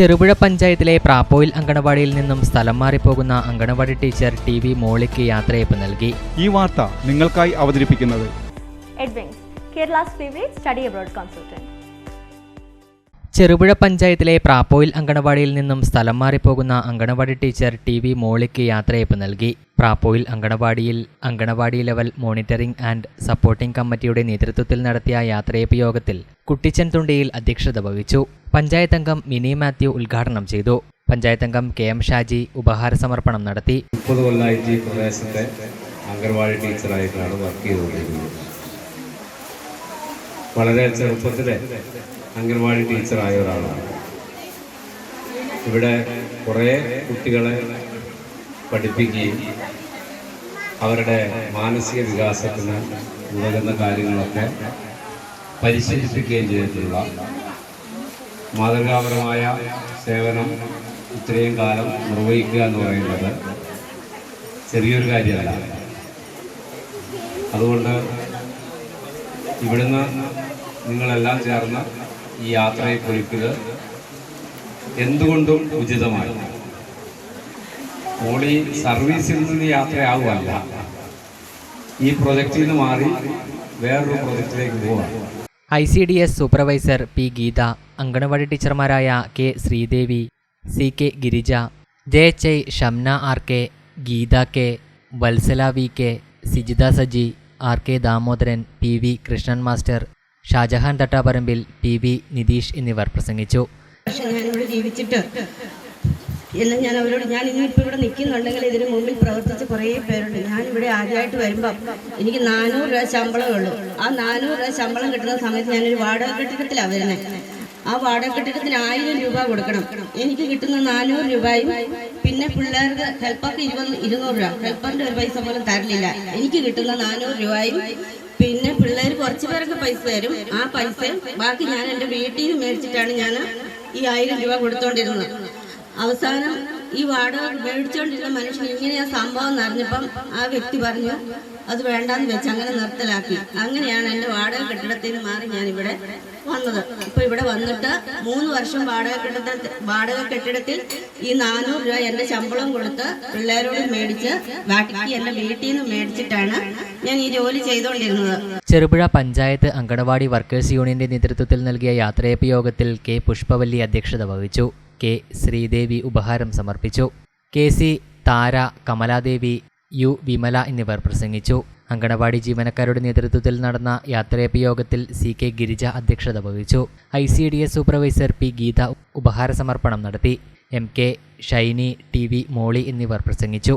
ചെറുപുഴ പഞ്ചായത്തിലെ പ്രാപ്പോയിൽ അങ്കണവാടിയിൽ നിന്നും സ്ഥലം മാറിപ്പോകുന്ന അങ്കണവാടി ടീച്ചർ ടി വി മോളിക്ക് യാത്രയപ്പ് നൽകി. ഈ വാർത്ത നിങ്ങൾക്കായി അവതരിപ്പിക്കുന്നത്. Edwings, Kerala's favorite study abroad consultant. Cherupuzha പഞ്ചായത്തിലെ പ്രാപ്പോയിൽ അങ്കണവാടിയിൽ നിന്നും സ്ഥലം മാറിപ്പോകുന്ന അങ്കണവാടി ടീച്ചർ ടി വി മോളിക്ക് യാത്രയപ്പ് നൽകി. പ്രാപ്പോയിൽ അങ്കണവാടിയിൽ anganwadi level monitoring and supporting കമ്മിറ്റിയുടെ നേതൃത്വത്തിൽ നടത്തിയ യാത്രയപ്പ് യോഗത്തിൽ കുട്ടിച്ചൻ തുണ്ടിയിൽ അധ്യക്ഷത വഹിച്ചു. പഞ്ചായത്ത് അംഗം മിനി മാത്യു ഉദ്ഘാടനം ചെയ്തു. പഞ്ചായത്ത് അംഗം കെ എം ഷാജി ഉപഹാര സമർപ്പണം നടത്തി. മുപ്പത് കൊല്ലമായിട്ട് ഈ പ്രദേശത്തെ അംഗൻവാടി ടീച്ചറായിട്ടാണ് വർക്ക് ചെയ്തുകൊണ്ടിരിക്കുന്നത്. വളരെ ചെറുപ്പത്തിലെ അംഗൻവാടി ടീച്ചറായ ഒരാളാണ്. ഇവിടെ കുറേ കുട്ടികളെ പഠിപ്പിക്കുകയും അവരുടെ മാനസിക വികാസത്തിന് ഉതകുന്ന കാര്യങ്ങളൊക്കെ പരിശീലിപ്പിക്കുകയും ചെയ്തിട്ടുള്ള മാതൃകാപരമായ സേവനം ഇത്രയും കാലം നിർവഹിക്കുക എന്ന് പറയുന്നത് ചെറിയൊരു കാര്യമല്ല. അതുകൊണ്ട് ഇവിടുന്ന് നിങ്ങളെല്ലാം ചേർന്ന് ഈ യാത്രയെ കുറിക്കുക എന്തുകൊണ്ടും ഉചിതമായി. മോളി സർവീസിൽ നിന്ന് യാത്രയാവുമല്ല ഈ പ്രൊജക്റ്റിൽ നിന്ന് മാറി വേറൊരു പ്രൊജക്റ്റിലേക്ക് പോവാണ് I C D S supervisor P Geetha anganwadi ടീച്ചർമാരായ K Sreedevi C K Girija J H I Shamna R K Geetha K Vatsala V K Sijitha Saji R K Damodaran P V Krishnan master Shajahan Thattaparambil P V Nitheesh എന്നിവർ പ്രസംഗിച്ചു. ജീവിച്ചിട്ട് എന്ന് ഞാൻ അവരോട് ഞാൻ ഇന്നിപ്പോൾ ഇവിടെ നിൽക്കുന്നുണ്ടെങ്കിൽ ഇതിന് മുമ്പിൽ പ്രവർത്തിച്ച് കുറേ പേരുണ്ട്. ഞാൻ ഇവിടെ ആദ്യമായിട്ട് വരുമ്പം എനിക്ക് നാനൂറ് രൂപ ശമ്പളമേ ഉള്ളൂ. ആ നാനൂറ് രൂപ ശമ്പളം കിട്ടുന്ന സമയത്ത് ഞാനൊരു വാടക കെട്ടിടത്തിലാണ് വരുന്നത് ആ വാടക കെട്ടിടത്തിന് ആയിരം രൂപ കൊടുക്കണം. എനിക്ക് കിട്ടുന്ന നാനൂറ് രൂപയും പിന്നെ പിള്ളേർക്ക് ഹെൽപ്പർക്ക് ഇരുപത് ഇരുന്നൂറ് രൂപ. ഹെൽപ്പറിന്റെ ഒരു പൈസ പോലും തരലില്ല എനിക്ക് കിട്ടുന്ന നാനൂറ് രൂപയും പിന്നെ പിള്ളേർ കുറച്ച് പേർക്ക് പൈസ തരും. ആ പൈസ ബാക്കി ഞാൻ എന്റെ വീട്ടിൽ നിന്ന് മേടിച്ചിട്ടാണ് ഞാൻ ഈ ആയിരം രൂപ കൊടുത്തോണ്ടിരുന്നത്. അവസാനം ഈ വാടക മേടിച്ചോണ്ടിരുന്ന മനുഷ്യൻ ഇങ്ങനെയാ സംഭവം നിറഞ്ഞപ്പം ആ വ്യക്തി പറഞ്ഞു അത് വേണ്ടാന്ന് വെച്ച് അങ്ങനെ നിർത്തലാക്കി. അങ്ങനെയാണ് എന്റെ വാടക കെട്ടിടത്തിൽ നിന്ന് മാറി ഞാൻ ഇവിടെ വന്നത്. ഇപ്പൊ ഇവിടെ വന്നിട്ട് മൂന്ന് വർഷം വാടക കെട്ടിടത്തിൽ വാടക കെട്ടിടത്തിൽ ഈ നാനൂറ് രൂപ എന്റെ ശമ്പളം കൊടുത്ത് പിള്ളേരോട് മേടിച്ച് ബാക്കി എന്റെ വീട്ടിൽ നിന്ന് മേടിച്ചിട്ടാണ് ഞാൻ ഈ ജോലി ചെയ്തുകൊണ്ടിരുന്നത് ചെറുപുഴ പഞ്ചായത്ത് അങ്കണവാടി വർക്കേഴ്സ് യൂണിയന്റെ നേതൃത്വത്തിൽ നൽകിയ യാത്രയപ്പ് യോഗത്തിൽ കെ. പുഷ്പവല്ലി അധ്യക്ഷത വഹിച്ചു. കെ ശ്രീദേവി ഉപഹാരം സമർപ്പിച്ചു. K C Thara Kamaladevi U Vimala എന്നിവർ പ്രസംഗിച്ചു. അങ്കണവാടി ജീവനക്കാരുടെ നേതൃത്വത്തിൽ നടന്ന യാത്രയപ്പ് യോഗത്തിൽ സി കെ ഗിരിജ അധ്യക്ഷത വഹിച്ചു. I C D S supervisor P Geetha ഉപഹാര സമർപ്പണം നടത്തി. M K Shiny T V Molly എന്നിവർ പ്രസംഗിച്ചു.